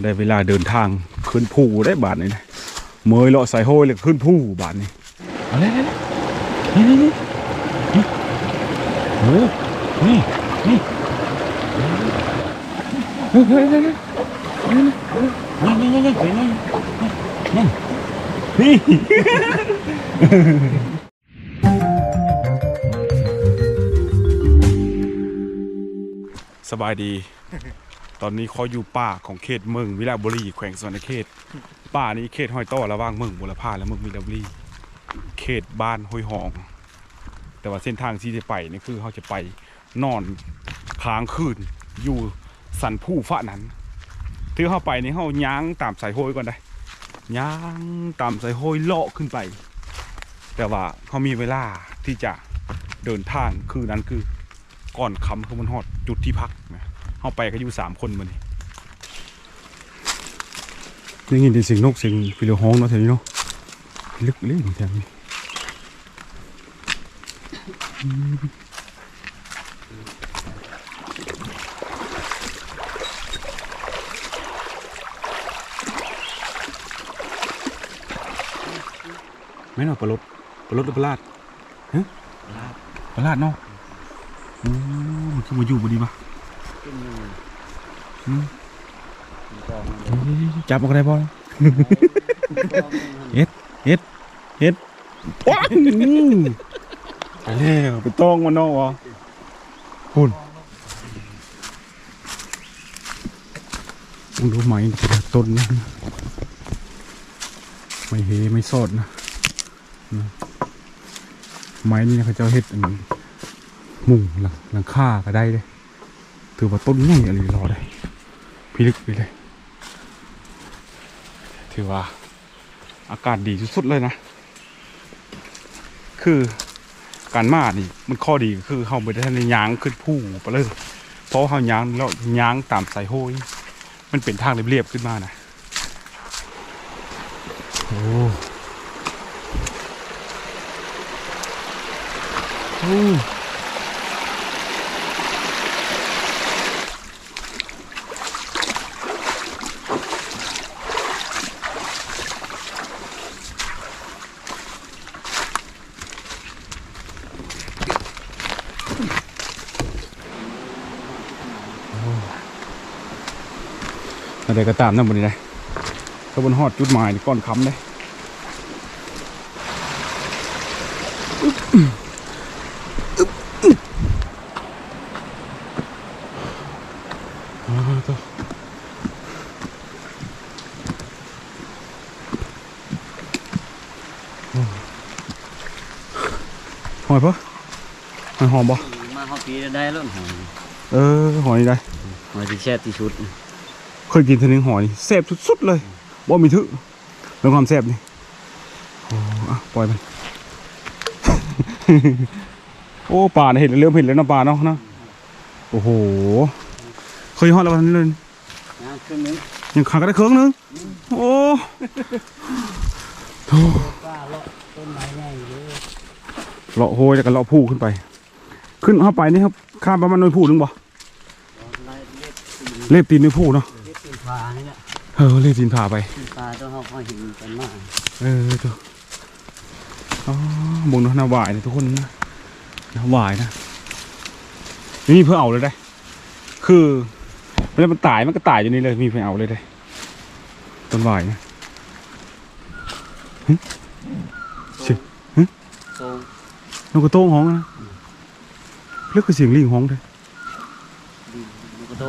ได้เวลาเดินทางขึ้นภูได้บาทนี่นะเมยเลาะสายโห้ยเลยขึ้นภูบาทนี่เอาเลยนี่นี่นี่โอ้นี่นี่เฮ้ยเฮ้ยเฮ้ยเฮ้ยเฮ้ยนี่สบายดี ตอนนี้เขาอยู่ป่าของเขตเมืองวิลาบุรีแขวงสวรรณเขต ป่านี้เขตห้อยต้อระหว่างเมืองบุรพาและเมืองวิลาบุรี เขตบ้านห้วยหอง แต่ว่าเส้นทางที่จะไปนี่คือเขาจะไปนอนค้างคืนอยู่สันผู้ฟ้านั้นที่เข้าไปนี่เขาย้างตามสายโหยก่อนได้ย้างตามสายโหยเลาะขึ้นไป แต่ว่าเขามีเวลาที่จะเดินทางคือนั้นคือก่อนคำคือมันฮอดจุดที่พักนะ เข้าไปก็อยู่สามคนมานี่ได้ยินแต่เสียงนกเสียงฟิโลฮ้องเนาะแถวนี้เนาะลึกเลยแถวนี้อืมไม่เนาะปลาลดปลาลดหรือปลาลาดฮะปลาลาดเนาะโอ้มันคือมาอยู่บดีปะ จับมันก็ได้บ่เฮ็ดเฮ็ดเฮ็ดว้าวไปแล้วไปต้องมันเนาะวะคุณต้องดูไหมแต่ละต้นนะไม่เฮไม่สอดนะนะไม้นี่นะเขาเจ้าเฮ็ดอันนี้มุงหลังหลังคาก็ได้เลย ถือว่าต้นใหญ่อะไรรอได้พิลึกไปเลย ถือว่าอากาศดีสุดๆเลยนะ คือการมานี่มันข้อดีคือเขาไปได้ทันยางขึ้นผู้ไปเลย เพราะเขายางแล้วยางตามสายโห้ยมันเป็นทางเรียบๆขึ้นมานะโอ้โอ้ อะไรก็ตามนั่นบนนี้เลยก็บนหอดจุดหมายนี่ก้อนคำเลยเอาต่อโอ้หอยปะหอยหอมปะมาฮอปีได้แล้วหอยเออหอยนี่ได้หอยที่แช่ที่ชุด เคยกินทีนึงหอยนี่แซ่บสุดๆเลยบ่มีทึเรื่องความแซ่บนี่โอ้อะปล่อยมัน โอ้ป่าเนี่ยเห็นแล้วเริ่มเห็นแล้วนะป่าเนาะนะโอ้โห เคยฮอดแล้ววันนี้เลยนะครึ่งนึงยังขาดก็ได้เครื่องนึงโอ้ป้าเลาะต้นไม้ใหญ่เลาะโหยแล้วก็เลาะผู้ขึ้นไป ขึ้นเข้าไปนี่ครับข้ามประมาณน่วยผู้หนึงบ่เล็บตีนน่วยผู้เนาะ ออเล็บตีนผ่าไปตีนปลาต้องเขาคอยเห็นกันมากเออเจ้าอ๋อบงเนาะนาหวายนะทุกคนนะนาหวายนะนี่เพื่อเอาเลยได้ คือเวลามันตายมันก็ตายอยู่นี่เลยมีเพื่อเอาเลยได้ต้นหวายนะสิโตนกกระโต้งห้องนะเรียกคือเสียงลิงห้องเลยดินลูกกระโต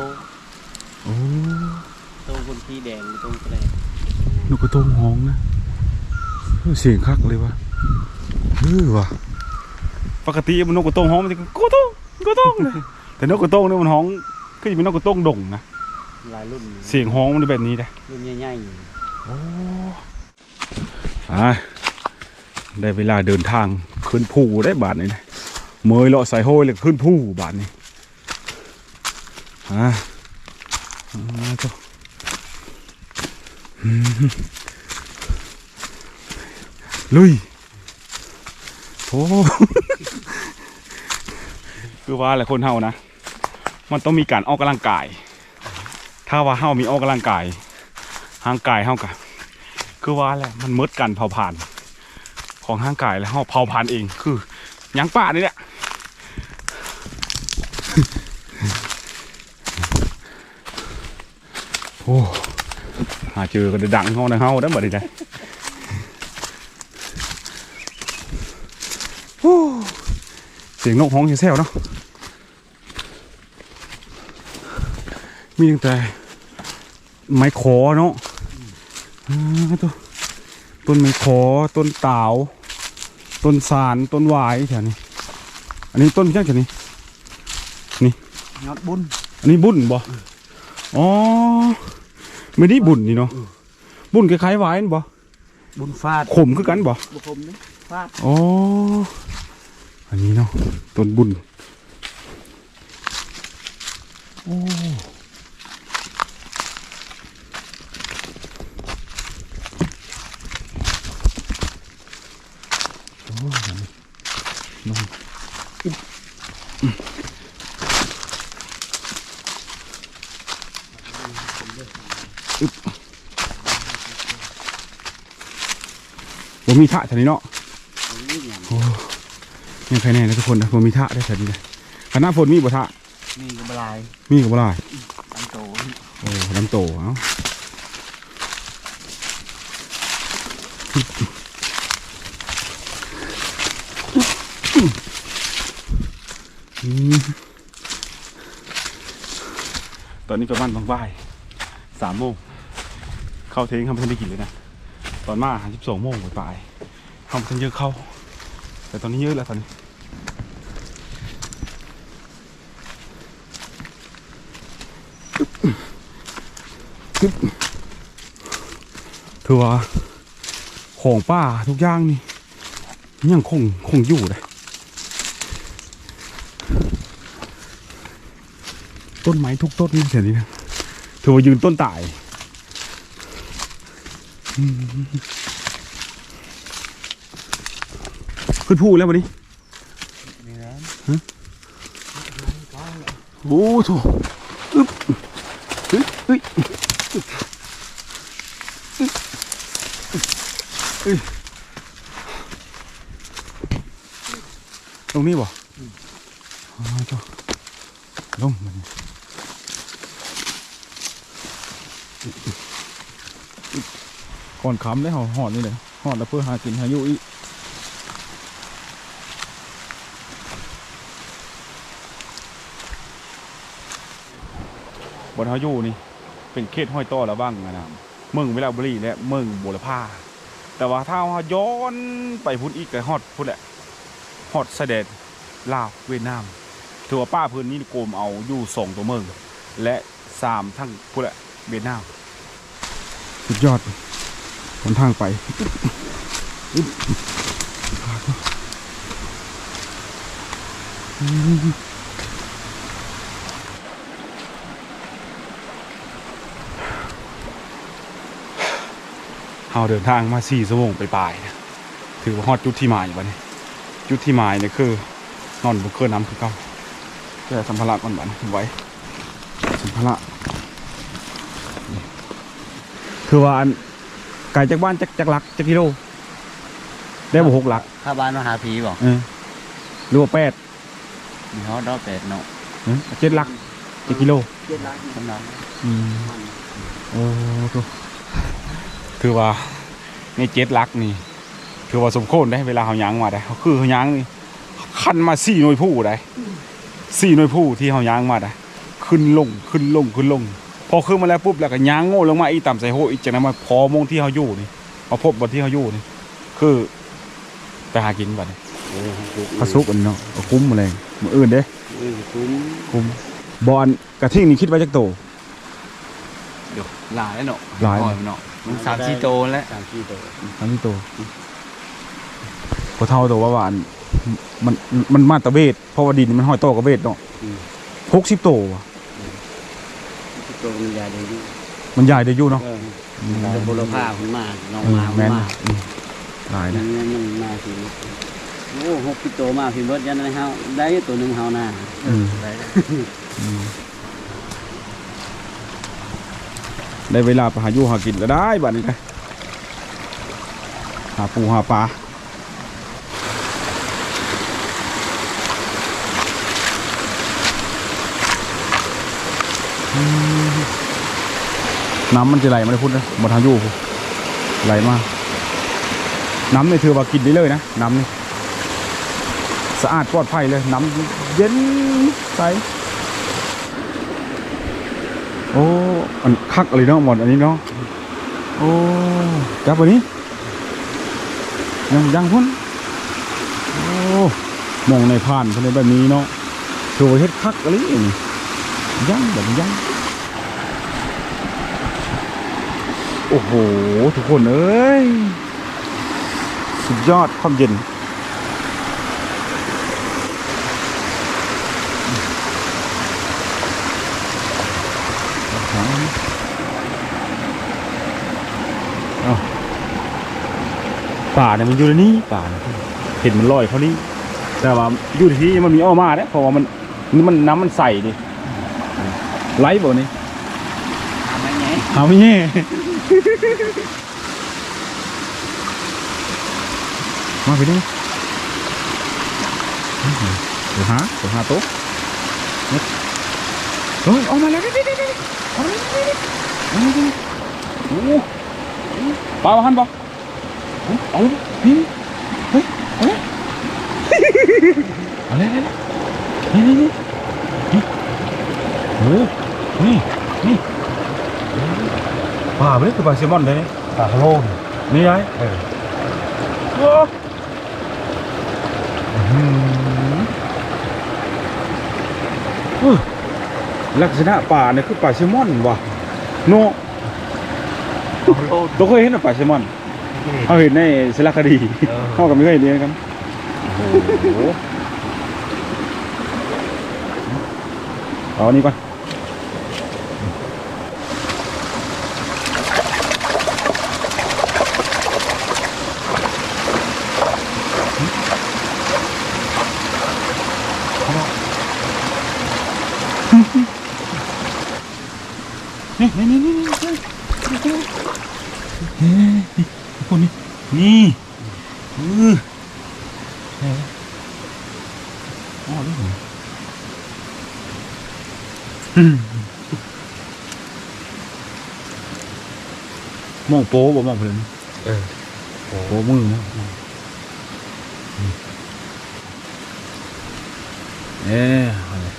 โอ้โตคน ที่แดงโตกระแดงนกกระโต้งห้องนะเออเสียงคักเลยวะเออว่ะปกติมันนกกระโต้งห้องมันจะกระโต้งกระโต้งเลยแต่นกกระโต้งเนี่ยมันห้องก็จะเป็นนกกระโต้งด่งนะหลายรุ่นเสียงห้องมันแบบนี้เลยรุ่นใหญ่อ่าได้เวลาเดินทางขึ้นภูได้บาทนี้นะเมยเลาะสายโห้ยเลยขึ้นภูบาทนี้อ่าอ่าก็อืม ลุยโอ้คือว่าแหละคนเฮานะ มันต้องมีการออกกำลังกาย ถ้าว่าเฮามีออกกำลังกายห่างกายเฮากะคือว่าแหละมันมดกันเผาผ่าน ของห่างกายแล้วเฮาเผาผ่านเอง คือยังป่านี่แหละ หาเจอกันดังเฮานะเฮาได้อบ่ได้ได้โอ้เสียงนกฮ้องเสียงแซวเนาะมีตั้งแต่ ไม้ขอเนาะอ่าตัวต้นไม้ขอต้นตาว ต้นสารต้นหวายแถวนี้ อันนี้ต้นเพียงแถวนี้ยอดบุญอันนี้บุญบ่อ๋อ ไม่ได้บุญนี่เนาะบุญคล้ายๆหวายนั่นบ่บุญฟาดขมคือกันบ่บุคมนี่ฟาดอ๋ออันนี้เนาะต้นบุญโอ้โอ้ยน้องอึ๊บอืม อึ๊บบ่มีทะแถวนี้เนาะนี่อย่างโอ้ยังใครแน่นะทุกคนนะผมมีท่าได้แถวนี้นะคณะฝนมีบ่ท่านี่ก็บลายมีกับบ่ได้อันโตโอ้ลำโตเอ้าอืมตอนนี้ประมาณบางบ่าย สามโมงเข้าเทงทำทันได้กินเลยนะ ตอนมาหาสิบสองโมงบ่ายๆทำทันเยอะเข้า แต่ตอนนี้เยอะแล้วตอนนี้ถือว่าของป้าทุกอย่างนี่ยังคงคงอยู่เลยต้นไม้ทุกต้นนี่เสียนี้นะ ถือว่ายืนต้นตาย ขึ้นพูแล้ววันนี้นี่นะโอ้โถอึ๊บเฮ้ยเฮ้ยเอ้ยตรงนี้บ่อ๋อโถลงมัน ก่อนคำได้หอหอดนี่เลยหอดแล้วเพื่อหากินหาอยู่อีกบนเขาอยู่นี่เป็นเขตห้อยต่อแล้วบ้างนะเมืองเวลาบุรีและเมืองบุรพาแต่ว่าถ้าเราย้อนไปพุ่นอีกก็ฮอดพุ่นแหละฮอดเสด็จลาวเวียดนามถือว่าป้าพื้นนี้โกมเอาอยู่สองตัวเมือง และสามทั้งพุ่นแหละเวียดนามสุดยอด หนทางไปอึ๊บอืมเราเดินทางมาสี่ชั่วงไปปลายนะถือว่าฮอดจุดที่หมายวันนี้จุดที่หมายเนี่ยคือนอนบนเครื่อน้ำคือเก่าแต่สัมภาระก่อนบันไว้สัมภาระคือว่าอัน ไกลจากบ้านจากจากหลักจากกิโล ได้บ่หกหลักข้าบ้านมาหาผีบอกเออหรือว่าแปดมีฮอดดอกแปดเนาะเออเจ็ดหลักจากกิโลเจ็ดล้านกำลังอืมโอ้โหถือว่าในเจ็ดหลักนี่ถือว่าสมโควรได้เวลาเขายางมาได้เขาคือเขายางนี่คันมาสี่หน่วยผู้ได้สี่หน่วยผู้ที่เขายางมาได้ขึ้นลงขึ้นลงขึ้นลง พอขึ้นมาแล้วปุ๊บแล้วก็ยางโง่ลงมาอีต่ำใส่โหอีกจากนั้นมาพอมงที่เขาอยู่นี่มาพบบนที่เขาอยู่นี่ คือไปหากินบัดนี้พระซุกอันเนาะเอาคุ้มอะไรมืออื่นเด้เออคุ้มคุ้มบอลกระทิ่งนี่คิดไว้จักโตเดี๋ยวหลายเนาะหลายอ่อนเนาะมันสามสี่โตแล้วสามสี่โตอันนี้โตพอเท่าตัวว่าหวานมันมันมาตะเวทเพราะว่าดินมันห้อยโตกับเวทเนาะหกสิบโตว่ะ โตมันใหญ่เลยดิมันใหญ่ได้อยู่เนาะเออแต่บุรพาคุณมาลองเออมาแม่นมาอืมหลายมันะนมันมาสิโอ้หกปิโตมาพิมพ์รถยันในเฮาได้ตัวหนึ่งเฮาหน้าอืม ได้อืมได้เวลาไปหาอยู่หากินแล้วได้บัดนี้ได้หาปูหาปลา น้ำมันจะไหลมาได้พุ่นนะบนทางอยู่ไหลมาน้ำนี่ถือว่ากินได้เลยนะน้ำนี่สะอาดปลอดภัยเลย น้ำเย็นใสโอ้อันคักเลยเนาะหมดอันนี้เนาะโอ้จับอันนี้ยังยังพุ่นโอ้มองในผ่านคนในแบบนี้เนาะถือว่าเฮ็ดคักอะไรนี่ยังแบบยัง โอ้โห ทุกคนเอ้ย สุดยอดความเย็นเอาป่าเนี่ยมันอยู่ในนี้ป่าเนี่ยเห็นมันลอยเขานี่แต่ว่าอยู่ที่นี่มันมีอ้อมาเนี่ยเพราะว่ามันนี่มันน้ำมันใสดิไหลบ่นี่ทำไมไงเอาไม่แย่ มาไปดิเดี๋ยวหาเดี๋ยวหาต๊ะเฮ้ยออกมาแล้วดิดิดิดิออกมาดิดิดิดิดิโอ้โหปลาบ้านบ่เอาเลยนี่เฮ้ยเอาเลยเอาเลยนี่นี่นี่นี่โอ้นี่นี่ ปลาไปเลยคือปลาแซลมอนเลยนี่ปลาโลนนี่ไงเออโอ้อื้อหือลักษณะป่าเนี่ยคือป่าแซลมอนว่ะโนปลาโลนตัวเคยเห็นป่าแซลมอนเขาเห็นในสารคดีเออเขาก็ไม่เคยเห็นเหมือนกันโอ้โหเอาอันนี้ก่อนนี่นี่นี่นี่นี่นี่ นี่คนนี้นี่เอออ๋อนี่เหรออืมมองโป๊บ่มองเพลินเออโป๊มือนะเอ๊ะเอาเลย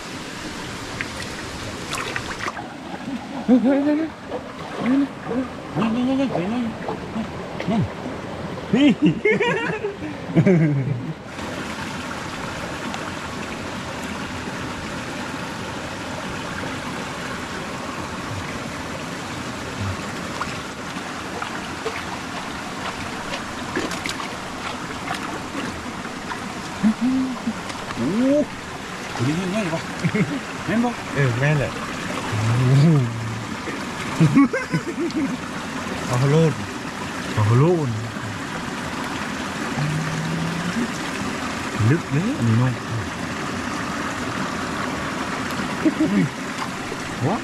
เฮ้ยเฮ้ยเฮ้ย เฮ้ยนี่นี่นี่นี่นี่นี่นี่โอ้โหตัว นี้ง่ายๆป่ะแม่นป่ะเออแม่นแหละปลาโลน ปลาโลนลึกเลยอันนี้เน้องวะ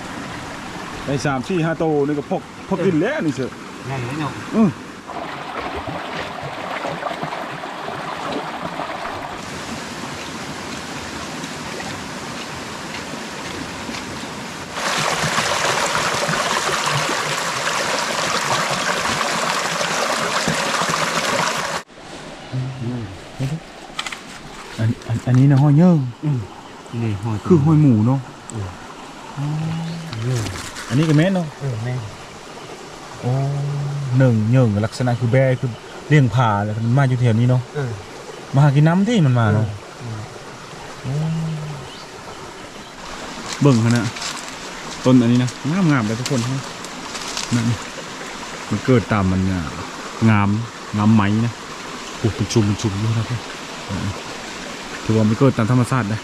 ได้สามสี่ห้าโตนี่ก็พกพกกินแล้วนี่เสือ ไงเนาะ อืออันอั นอันนี้นะห้อยเยิ่งนี่หอยคือห้อยหมูเนาะเอออันนี้ก็แม่นเนาะเออแม่นโอ้หนึ่งเหยิ่งลักษณะคือแบคือเลี้ยงผ่าแล้วมันมาอยู่แถวนี้เนาะเออมาหากินน้ำที่มันมาเนาะเบิ่งเขานะต้นอันนี้นะงามงามเลยทุกคนฮะนั่นมันเกิดตามมันเนี่ยงามงามไหมนะโอ้เป็นชุมเป็นชุมอยู่นะพี่ ถือว่ามันเกิดตามธรรมชาตินะ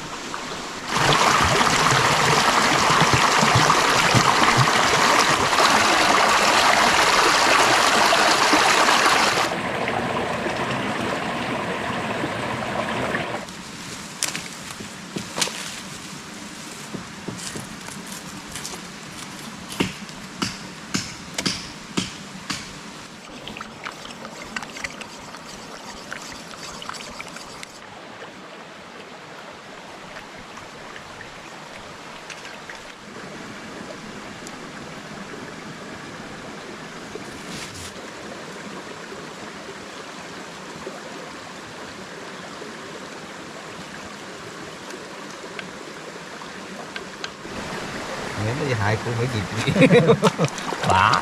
cái hại của mấy gì bả.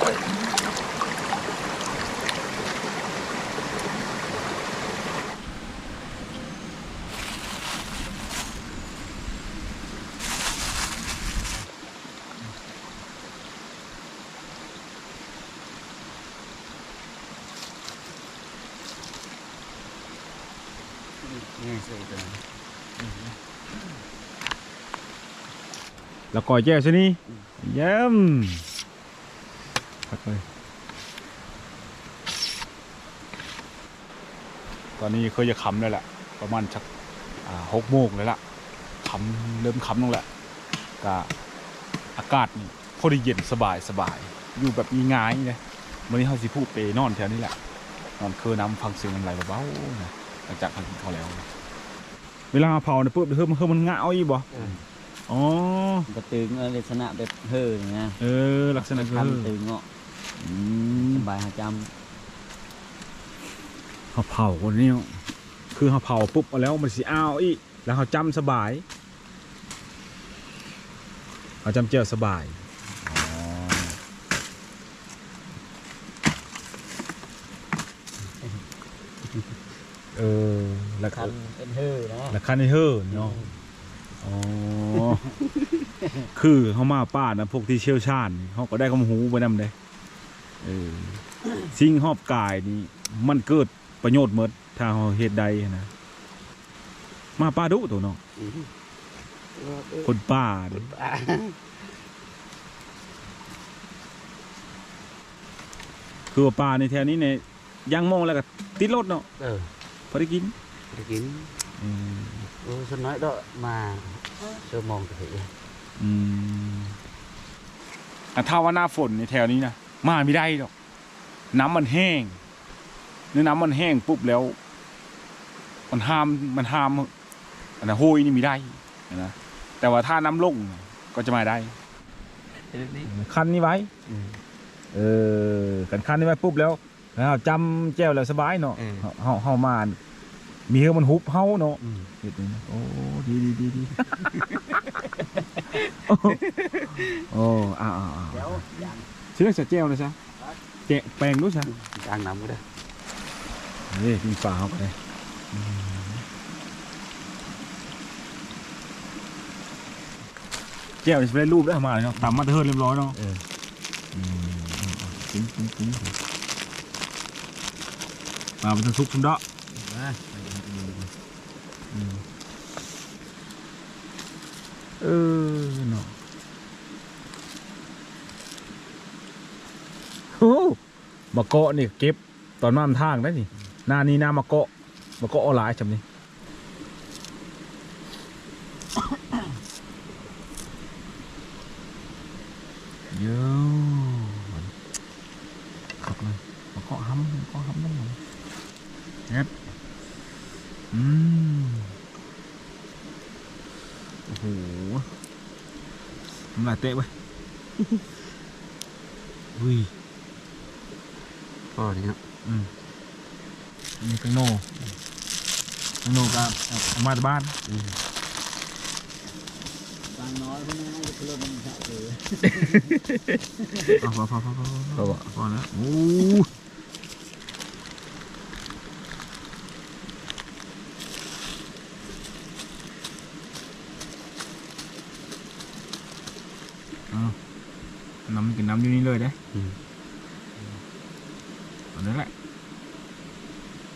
Là còi chèo xin đi วก่อยแจ้วใช่นี่เยี่ยมพักเลย ตอนนี้เคยจะขำเลยแหละ ประมาณชักหกโมงเลยล่ะขำเริ่มขำลงแหละก็อากาศนี่พอดีเย็นสบายสบาย อยู่แบบง่ายๆเลยวันนี้เขาสิพูดไปนอนแถวนี้แหละ นอนคือน้ำฟังเสียงอะไรเบาๆนะหลังจากทานกินข้าวแล้ว เวลาเผาเนี่ยปุ๊บเฮ้ยมันเฮ้ยมันงะเอาอีบ่ อ๋อก็ตึงลักษณะแบบเฮ่อนะเออ ลักษณะคือทำตึงเนาะอืมสบายหาจเขาเผาคนนี้เนาะคือเขาเผาปุ๊บเอาแล้วมันสิอ้าวอีกแล้วเขาจำสบายเขาจำเจียวสบายอ๋อเออแล้วำก็คันเป็นเฮ่อนะแล้วคันในเฮ้อเนาะ อ๋อ คือเขามาป้านะพวกที่เชี่ยวชาญนี่เขาก็ได้ความรู้ไปนำเลยเออสิ่งหอบกายนี่มันเกิดประโยชน์หมดถ้าเราเฮ็ดใดนะมาป้าดุตัวเนาะคนป้านี่คือว่าป้าในแถวนี้เนี่ยย่างโมงแล้วก็ติดรถเนาะเออพอได้กินไปกินอืมโอ้ฉันน้อยดอกมา เชื่อมองกันเถอะอืมอะถ้าว่าหน้าฝนในแถวนี้นะมาไม่ได้หรอก น้ำมันแห้งเนื้อน้ำมันแห้งปุ๊บแล้ว มันห้ามมันห้ามอันนะโฮยนี่มีได้นะแต่ว่าถ้าน้ำลงก็จะมาได้คันนี้ไว้เออกันคันนี้ไว้ปุ๊บแล้วแล้วจำแจ้วแล้วสบายเนาะอืมเฮาเฮาเฮามา มีเฮือมันฮุบเฮาเนาะอืมเฮ็ดนี่นะโอ้ดีดีดีดีโอ้โอ้อ่าอ่าอ่าเดี๋ยวย่างชื่อจะแจ้วเลยซะแกะแปลงด้วยซะย่างน้ำก็ได้นี่มีฝาเข้าไปเลยอืมแก้วนี่สิได้รูปได้มาเลยเนาะตามมาเทิร์นเรียบร้อยเนาะเออมจริงจริงจริงมาเป็นซุปคุณเดาะ เออเนาะโอ้มาเกาะนี่เก็บตอนมาทางได้นี่หน้านี้หน้ามาเกาะมาเกาะอาหลายจำนี่เยอะขับเลยมาเกาะห้ำมาเกาะห้ำนั่นมันเน็บอืมโอ้โห น้ำลายเตะไปอุ้ยก็นี่เนาะอืมอันนี้กังโนกังโนกับเอามาจากบ้านบางน้อยพวกนี้จะเริ่มมันจะเลยพอพอพอพอพอพอพอแล้วโอ้เอาน้ำกินน้ำอยู่นี่ เลยเด้ อืม เอานั่นแหละ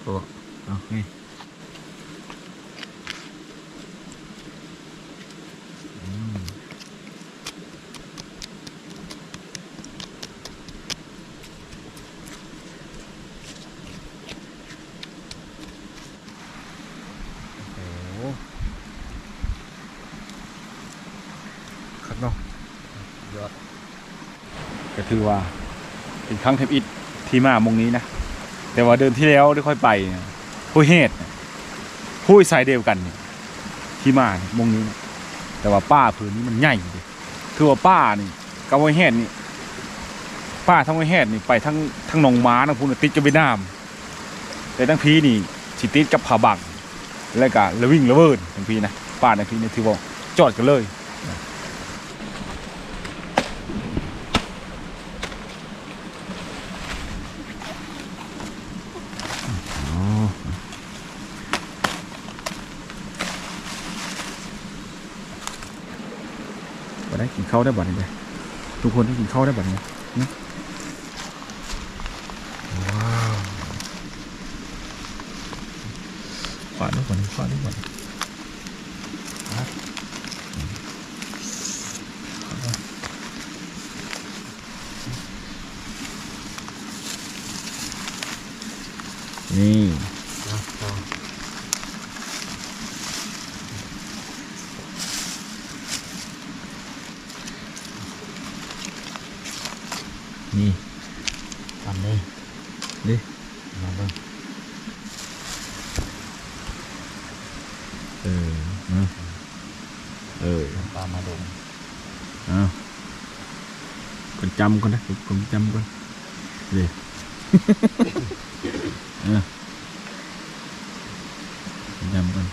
ก็ เอานี่อืม โอ้โหครับเนาะ ยอด ก็ ถือว่าเป็นครั้งเทปอิดที่มามงนี้นะ แต่ว่าเดินที่แล้วได้ค่อยไปผู้เฮดผู้สายเดียวกันที่มามงนี้นะแต่ว่าป้าผืนนี้มันใหญ่เลยคือว่าป้านี่กับไว้เฮดนี่ป้าทั้งไว้เฮดนี่ไปทั้งทั้งหนองม้าทั้งพูนติดกับเวียดนาม แต่ทั้งพีนี่สิติดกับผาบังแล้วก็ระวิ่งระเบิดทั้งพีนะป้าทั้งพีนี่ถือว่าจอดกันเลย กินข้าวได้บัดนี้เลยทุกคนได้กินข้าวได้บัดนี้นะว้าวขวาด้วยก่อนขวาด้วยก่อนนี่ นี่ ทำนี่ ดิ มาเบิ่ง เออนะเออ ปลามาดง เอา คนจำก่อนนะคนจำก่อนดิเออคนจำก่อน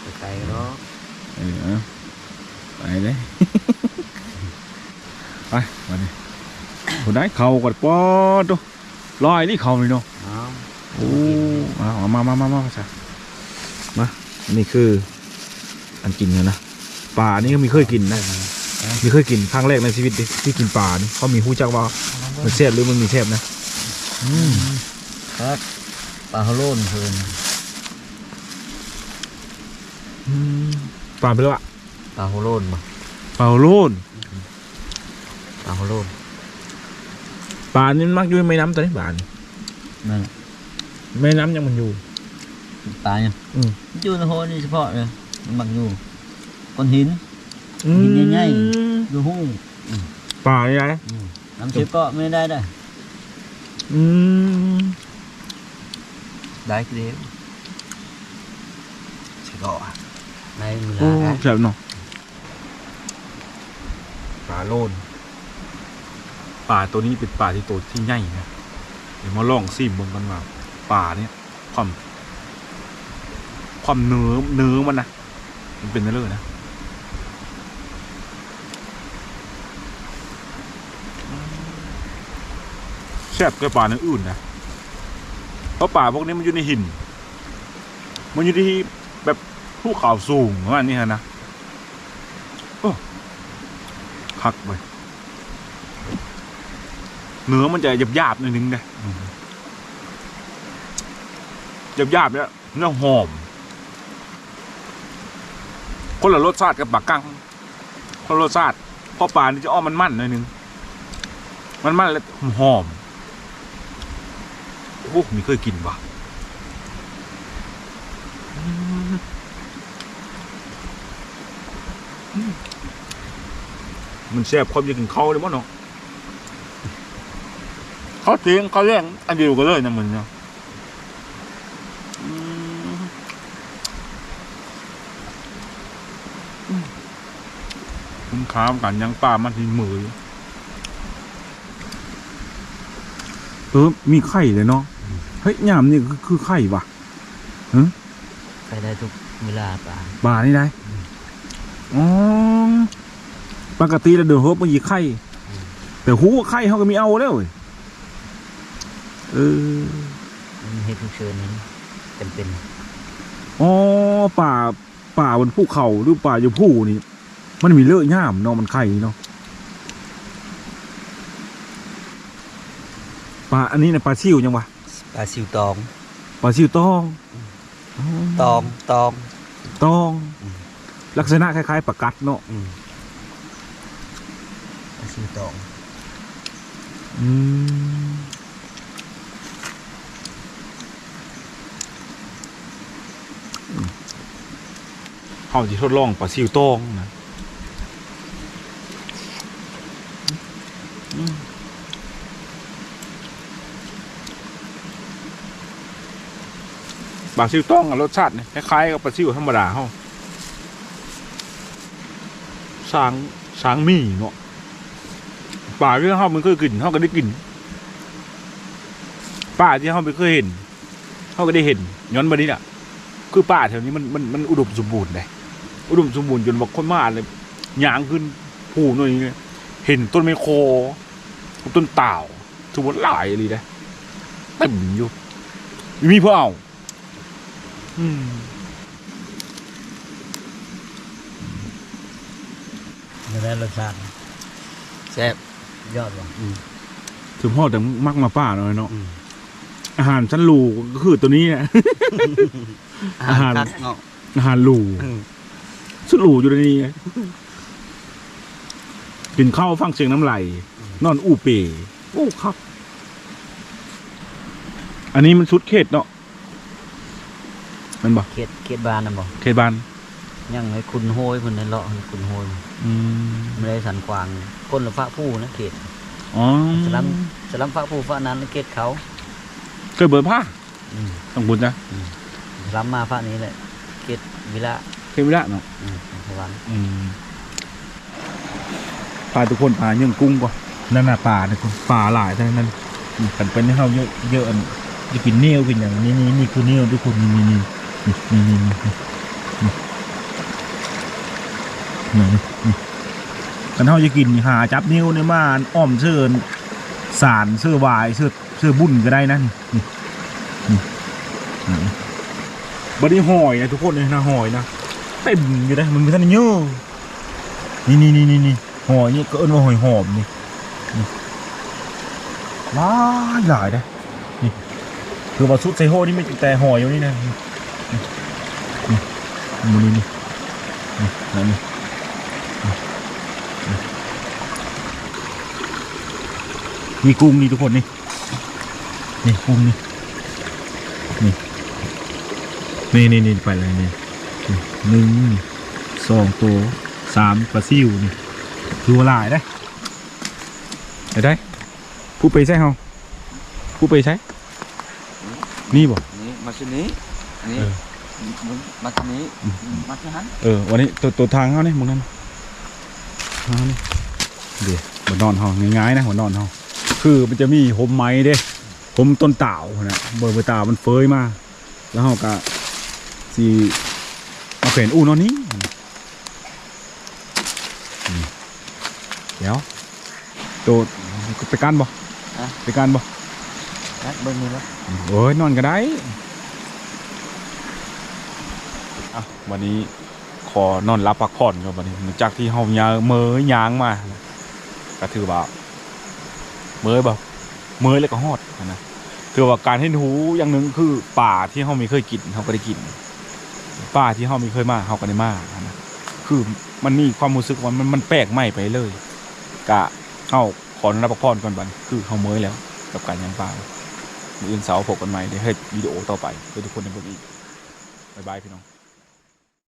ไปไกลเนาะเออเอาไปเลยไปมาดิคนได้เข่าก่อนปอดดูลอยนี่เข่าเลยเนาะเอาโอ้เอาเอามามามามาจ้ะมาอันนี้คือ อันกินกันนะปลานี่ก็มีเคยกินนะ มีเคยกินครั้งแรกในชีวิตดิที่กินปลานี่เขามีหู้จักว่ามันแซ่บหรือมันมีแซ่บนะอืมครับปลาฮาโลนเพิ่นอืมปลาไปแล้วอะปลาฮาโลนมาปลาโลนปลาฮาโลนปลานี่มันมักอยู่ในแม่น้ำตัวนี้ปลานี่นั่นแม่น้ำยังมันอยู่ปลาเนี่ยอืมอยู่ในโฮนี่เฉพาะเลยมันมักอยู่ก้อนหินอืมกิน ง่ายอยู่หู้ปลานี่ไงน้ำเชื้อก็ไม่ได้ได้อืมได้คือเดียวเชื้อก็ในมือโอ้ลาแซ่บเนาะปลาโลนปลาตัวนี้เป็นปลาที่ตัวที่ใหญ่นะเดี๋ยวมาลองซิมเบิ่งกันว่าปลาเนี่ยความความเนื้อเนื้อมันนะมันเป็นเรื่องนะ แซ่บกว่าปลาเนื้ออื่นนะเพราะปลาพวกนี้มันอยู่ในหิน มันอยู่ที่แบบภูเขาสูงประมาณนี้ฮะนะโอ้คักไปเนื้อมันจะหยาบๆหน่อยนึงนะหยาบๆเนี่ยเนื้อหอม คนละรสชาติกับปลากั้งคนละรสชาติเพราะปลานี่จะอ้อมมันมันหน่อยนึง มันมันแล้วหอม โอ้มีเคยกินว่ะมันแซ่บความอยากกินข้าวเลยมั้งเนาะเขาเตียงเขาแย่งอันเดียวกันเลยนะมันเนาะอืมคุ้มค้ามกันยังป่ามันที่มืออยู่เออมีไข่เลยเนาะ เฮ้ยยามนี่คือคือไข่ปะไปได้ทุกเวลาปลาปลานี่ได้อ๋อปกติเราเดือดหัวมันยีไข่ แต่หูไข่เขาก็มีเอาแล้วเว้ยเออมันเฮ็ดทุกเชิญนั้นจำเป็นอ๋อป่าป่าบนภูเขาหรือป่าอยู่ผู้นี่มันมีเลือดย่ามเนาะมันไข่เนาะปลาอันนี้นะปลาซิวยังวะ ปลาซิวตอง ปลาซิวตองตองตองตองอืมลักษณะคล้ายๆปลากัดเนาะอืมปลาซิวตองอืมเขาจะทดลองปลาซิวตองนะอื มปลาซิวต้องรสชาติเนี่ยคล้ายๆกับปลาซิวธรรมดาเขาสางสางหมี่เนาะป่าที่เขามันเคยกินเขาก็ได้กินป่าที่เขาไม่เคยเห็นเขาก็ได้เห็น ย้อนมานี้น่ะ คือป่าแถวนี้มันมันมันอุดมสมบูรณ์เลยอุดมสมบูรณ์จนบอกคนมาเลยหยางขึ้นผูหน่อยนี่เห็นต้นไมโครต้นเต่าทุกวันหลายเลยนะเต็มอยู่มีเพื่อเอา อืมจะได้รสชาติแซ่บยอดว่ะถึงพ่อแต่มักมาป่าหน่อยเนาะอาหารชั้นหลูก็คือตัวนี้แหละอาหารคักเนาะอาหารหลูชุดหลูอยู่ในนี้ไงกินข้าวฟังเสียงน้ำไหลนอนอู้เปโอ้ครับ อันนี้มันชุดเขตเนาะ มันบอกเขตเขตบ้านน่ะบ่เขตบ้านยังให้คุณโฮยเพิ่นให้เลาะให้คุณโฮยอืมไม่ได้สันขวางคนละพระผู้นะเขตอ๋อสลัมสลัมพระผู้พระนั้นเขตเขาเคยเบิดผ้าอืมต้องบุญนะสลัมมาพระนี้แหละเขตวิละเคยไม่ละเนาะอืมสวรรค์อืมปลาทุกคนปลาเยื่องกุ้งก่อนนั่นน่ะปลาเนี่ยคุณปลาหลายทั้งนั้นอืมกันเป็นให้เขาเยอะเยอะอันจะกินเนียวกินอย่างนี้นี่นี่คือเนียวทุกคนนี่นี่ กันเท่าจะกินหาจับนิ้วในบ้านอ้อมเชิญสารเสื้อวายเสื้อเสื้อบุญก็ได้นะนบันนี้หอยนะทุกคนเลยนะหอยนะเต็มอยู่นะมันมีท่านเยอะนี่นี่นี่นี่นี่หอยนี่ก็เอิ้นว่าหอยหอมนี่หลายหญ่เลยนี่คือว่าสุดใส่โหนี่ไม่แต่หอยอยู่นี่นะ นี่นี่นี่นี่นี่นี่นี่กุ้งนี่ทุกคนนี่นี่กุ้งนี่นี่นี่นี่นี่ไปเลยนี่หนึ่งสองตัวสามปลาซิวนี่คือว่าหลายได้ได้ได้ผู้ไปใช่เฮาผู้ไปใช่นี่บ่นี่มาชิ้น นี้อันนี้เออมาชิ้นนี้มาชิ้นนั้นเออวันนี้ตัวตัวทางเขาเนี่ยมึงนั่นทางเขานี่เดี๋ยวหัวนอนเขาง่ายๆนะหัวนอนเขาคือมันจะมีหมไม้เด้หมต้นเต่านะเบอร์เบอร์ตามันเฟยมาแล้วเขาก็สีเอาแขวนอู้นอนนี้นี่เดี๋ยวตัวไปกันบ่ไปกันบ่นะเบิ่งนี่แล้วโอ้ยนอนก็ได้ อะวันนี้ขอนอนรับพักผ่อนครับวันนี้หลังจากที่เฮายาเมยยางมาก็ถือว่าเมยแบบเมยแล้วก็ฮอดนะถือว่าการเห็นหูอย่างหนึ่งคือป่าที่เฮาไม่เคยกินเฮาก็ได้กินป่าที่เฮาไม่เคยมาเฮาก็ได้มานะคือมันมีความรู้สึกว่ามันมันแปลกใหม่ไปเลยกะเฮาขอนอนรับพักผ่อนก่อนบัดคือเฮาเมยแล้ว กับการยังป่ามืออื่นเสาร์พบกันใหม่เดี๋ยวให้วิดีโอต่อไปเพื่อทุกคนในเบนอีกบายบายพี่น้อง